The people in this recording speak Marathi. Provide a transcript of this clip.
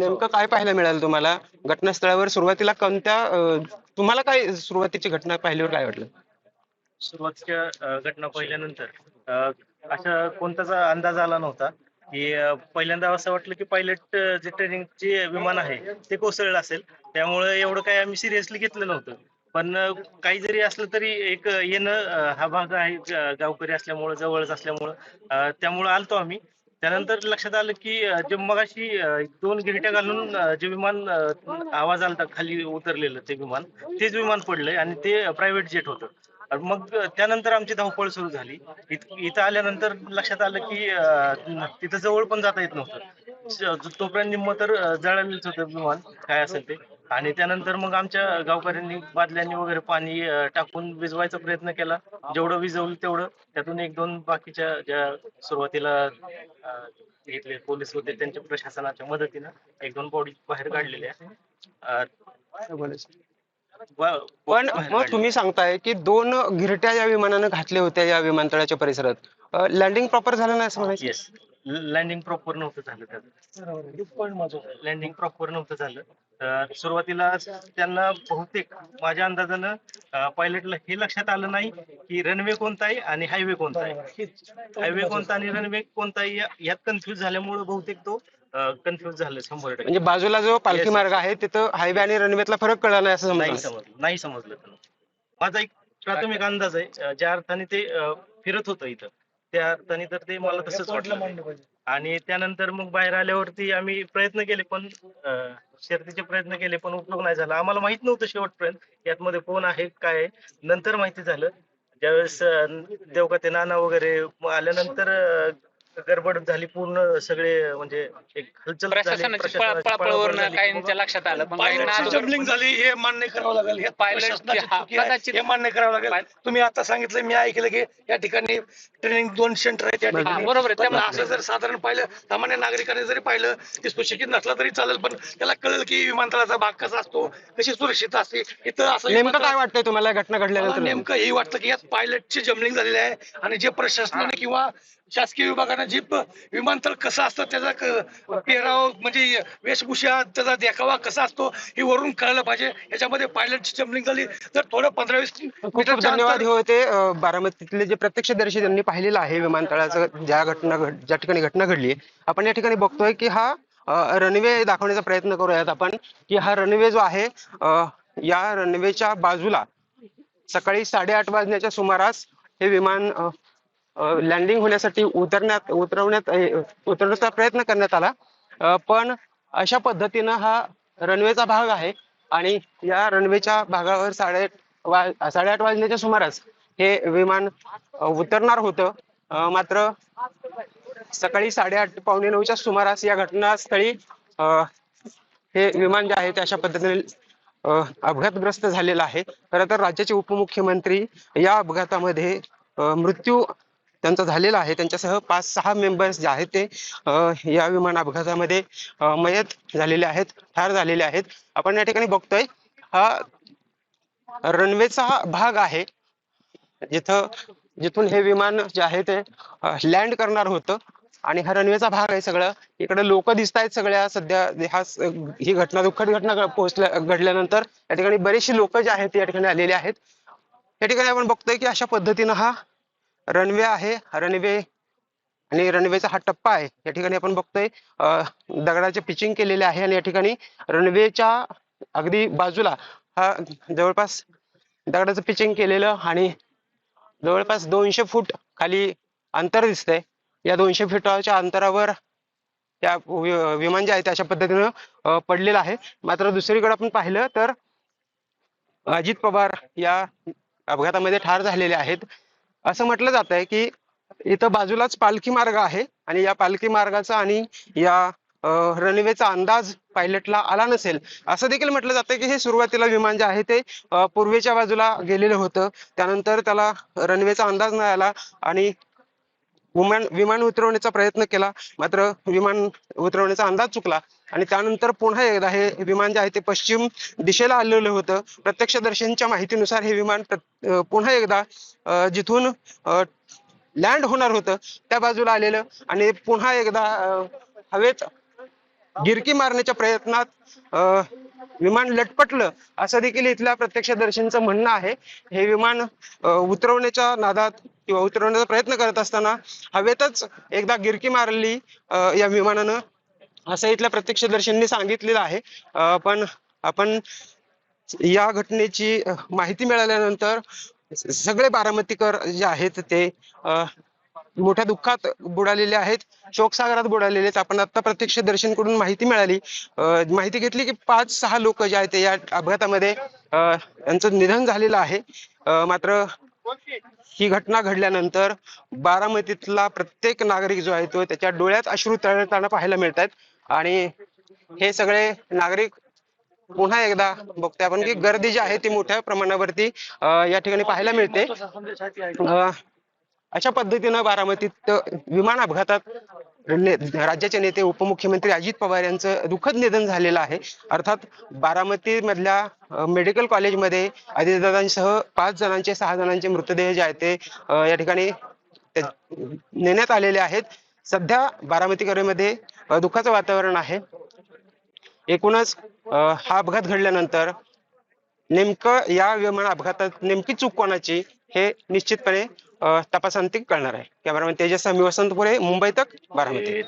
नेमकं काय पाहायला मिळालं तुम्हाला? घटनास्थळावर सुरुवातीला कोणत्या तुम्हाला काय सुरुवातीची घटना पाहिल्यावर काय वाटलं? सुरुवातीच्या घटना पाहिल्यानंतर अशा कोणताच अंदाज आला नव्हता की पहिल्यांदा असं वाटलं की पायलट जे ट्रेनिंगचे विमान आहे ते कोसळलं असेल. त्यामुळे एवढं काही आम्ही सिरियसली घेतलं नव्हतं. पण काही जरी असलं तरी एक येणं हा भाग आहे गावकरी असल्यामुळं जवळच असल्यामुळं त्यामुळे त्यामुळं आलतो आम्ही. त्यानंतर लक्षात आलं की जे मगाशी दोन गिरट्या घालून जे विमान आवाज आलता खाली उतरलेलं ते विमान तेच विमान पडलंय आणि ते प्रायव्हेट जेट होतं. मग त्यानंतर आमची धावपळ सुरू झाली. इथं आल्यानंतर लक्षात आलं की तिथं जवळ पण जाता येत नव्हतं. तोपर्यंत निम्म तर जळालेच होतं विमान काय असेल ते. आणि त्यानंतर मग आमच्या गावकऱ्यांनी बादल्यांनी वगैरे पाणी टाकून विझवायचा प्रयत्न केला. जेवढं विझवलं तेवढं त्यातून एक दोन बाकीच्या ज्या सुरुवातीला इथले पोलीस होते त्यांच्या प्रशासनाच्या मदतीनं एक दोन बॉडी बाहेर काढलेल्या. पण मग. तुम्ही सांगताय की दोन गिरट्या या विमानानं घातल्या होत्या या विमानतळाच्या परिसरात. लँडिंग प्रॉपर झालं नाही असं म्हणायचं? लँडिंग प्रॉपर नव्हतं झालं त्याचं लँडिंग प्रॉपर नव्हतं झालं. तर सुरुवातीला त्यांना बहुतेक माझ्या अंदाजानं पायलटला हे लक्षात आलं नाही की रनवे कोणता आहे आणि हायवे कोणता आहे. हायवे कोणता आणि रनवे कोणता आहे यात कन्फ्युज झाल्यामुळे बहुतेक तो कन्फ्युज झालं शंभर टक्के. म्हणजे बाजूला जो पालखी. मार्ग आहे तिथं हायवे आणि रनवेतला फरक कळला नाही असं नाही समजा समजलं नाही समजलं माझा एक प्राथमिक अंदाज आहे ज्या अर्थाने ते फिरत होतं इथं त्या अर्थाने तर ते मला तसंच वाटलं आणि त्यानंतर मग बाहेर आल्यावरती आम्ही प्रयत्न केले पण अं, शर्तीचे प्रयत्न केले पण उपयोग नाही झाला. आम्हाला माहीत नव्हतं शेवटपर्यंत यात मध्ये कोण आहे काय आहे. नंतर माहिती झालं. ज्यावेळेस अं, देवकाते नाना वगैरे आल्यानंतर अं, गडबड झाली पूर्ण सगळे म्हणजे एक हलचल झाली, प्रशासनाची प्रशासनाची पळापळीवरून पळापळ झाली. काहींच्या लक्षात आलं. पण काहींना पायलटची अगोदर- जमलिंग झाली हे मान्य करावं लागेल. हे पायलटची प्रशासनाची हा, चुकी आहे, कदाचित- हे मान्य करावं लागेल. पाय- तुम्ही आता सांगितलं मी ऐकलं की या ठिकाणी ट्रेनिंग दोन सेंटर आहेत या हा, ठिकाणी. बरोबर आहे. पण त्यामुळे- असं जर साधारण पाहिलं सामान्य नागरिकांनी जरी पाहिलं की सुशिक्षित नसला तरी चालेल पण त्याला कळेल की विमानतळाचा भाग कसा असतो कशी सुरक्षित असते इथं असं नेमकं विमानतळ- काय वाटतंय तुम्हाला घटना मला घडल्यानंतर नेमकं हे वाटतं की यात पायलटची जमलिंग झालेली आहे आणि जे प्रशासनाने किंवा शासकीय विभागाने जे विमानतळ कसं असतं त्याचा पेहराव म्हणजे वेशभूषा त्याचा देखावा कसा असतो हे वरून कळलं पाहिजे. याच्यामध्ये पायलटची जमलिंग झाली. तर थोडं पंधरा वीस खूप मीटरच्या धन्यवाद. हे होते बारामतीतले जे प्रत्यक्षदर्शी त्यांनी पाहिलेलं आहे विमानतळाचं ज्या घटना घड- ज्या ठिकाणी घटना घडली आपण या ठिकाणी बघतोय की हा रनवे दाखवण्याचा प्रयत्न करूयात आपण की हा रनवे जो आहे या रनवेच्या बाजूला सकाळी साडेआठ वाजण्याच्या सुमारास हे विमान लँडिंग होण्यासाठी उतरण्यात उतरवण्यात उतरवण्याचा प्रयत्न करण्यात आला. पण अशा पद्धतीनं हा रनवेचा भाग आहे आणि या रनवेच्या भागावर साडे वा साडेआठ वाजण्याच्या सुमारास हे विमान उतरणार होतं. मात्र सकाळी साडेआठ पावणे नऊच्या सुमारास या घटनास्थळी हे विमान जे आहे ते अशा पद्धतीने अपघातग्रस्त झालेलं आहे. खरं तर राज्याचे उपमुख्यमंत्री या अपघातामध्ये मृत्यू त्यांचा झालेला आहे. त्यांच्यासह पाच सहा मेंबर्स जे आहेत ते या विमान अपघातामध्ये मयत झालेले आहेत ठार झालेले आहेत. आपण या ठिकाणी बघतोय हा रनवेचा भाग आहे. जिथं जिथून हे विमान जे आहे ते लँड करणार होतं. आणि हा रनवेचा भाग आहे सगळं. इकडे लोक दिसत आहेत सगळ्या. सध्या हा ही घटना दुःखद घटना पोहोचल्या घडल्यानंतर या ठिकाणी बरेचशी लोक जे आहेत या ठिकाणी आलेले आहेत. या ठिकाणी आपण बघतोय की अशा पद्धतीनं हा रनवे आहे. रनवे आणि रनवेचा हा टप्पा आहे. या ठिकाणी आपण बघतोय दगडाचे पिचिंग केलेले आहे आणि या ठिकाणी रनवेच्या अगदी बाजूला हा जवळपास दगडाचं पिचिंग केलेलं आणि जवळपास दोनशे फूट खाली अंतर दिसतंय. या दोनशे फुटाच्या अंतरावर त्या विमान जे आहे ते अशा पद्धतीनं पडलेलं आहे. मात्र दुसरीकडे आपण पाहिलं तर अजित पवार या अपघातामध्ये ठार झालेले आहेत. असं म्हटलं जात आहे की इथं बाजूलाच पालखी मार्ग आहे आणि या पालखी मार्गाचा आणि या रनवेचा अंदाज पायलटला आला नसेल. असं देखील म्हटलं जातं की हे सुरुवातीला विमान जे आहे ते पूर्वेच्या बाजूला गेलेलं होतं. त्यानंतर त्याला रनवेचा अंदाज नाही आला आणि विमान विमान उतरवण्याचा प्रयत्न केला. मात्र विमान उतरवण्याचा अंदाज चुकला. आणि त्यानंतर पुन्हा एकदा हे विमान जे आहे ते पश्चिम दिशेला आलेलं होतं. प्रत्यक्षदर्शींच्या माहितीनुसार हे विमान पुन्हा एकदा जिथून लँड होणार होतं त्या बाजूला आलेलं. आणि पुन्हा एकदा हवेत गिरकी मारण्याच्या प्रयत्नात विमान लटपटलं. असं देखील इथल्या प्रत्यक्षदर्शींचं म्हणणं आहे. हे विमान उतरवण्याच्या नादात किंवा उतरवण्याचा प्रयत्न करत असताना हवेतच एकदा गिरकी मारली या विमानानं. असं इथल्या प्रत्यक्षदर्शींनी सांगितलेलं आहे. पण आपण या घटनेची माहिती मिळाल्यानंतर सगळे बारामतीकर जे आहेत ते मोठ्या दुःखात बुडालेले आहेत शोकसागरात बुडालेले आहेत. आपण आता प्रत्यक्षदर्शींकडून माहिती मिळाली. माहिती घेतली की पाच सहा लोक जे आहेत या अपघातामध्ये यांचं निधन झालेलं आहे. मात्र ही घटना घडल्यानंतर बारामतीतला प्रत्येक नागरिक जो आहे तो त्याच्या डोळ्यात अश्रू तळताना पाहायला मिळत आहेत आणि हे सगळे नागरिक पुन्हा एकदा बघतोय आपण की गर्दी जी आहे ती मोठ्या प्रमाणावरती या ठिकाणी पाहायला मिळते. अशा पद्धतीनं बारामतीत विमान अपघातात राज्याचे नेते उपमुख्यमंत्री अजित पवार यांचं दुःखद निधन झालेलं आहे. अर्थात बारामती मधल्या मेडिकल कॉलेजमध्ये अजितदादांसह पाच जणांचे सहा जणांचे मृतदेह जे आहेत ते या ठिकाणी नेण्यात आलेले आहेत. सध्या बारामतीकरांमध्ये अ, दुःखाचं वातावरण आहे. एकूणच हा अपघात घडल्यानंतर नेमकं या विमान अपघातात नेमकी चूक कोणाची हे निश्चितपणे तपासांतिक तपासांती कळणार आहे. कॅमेरामॅन तेजस्वामी वसंतपुरे मुंबई तक बारामती.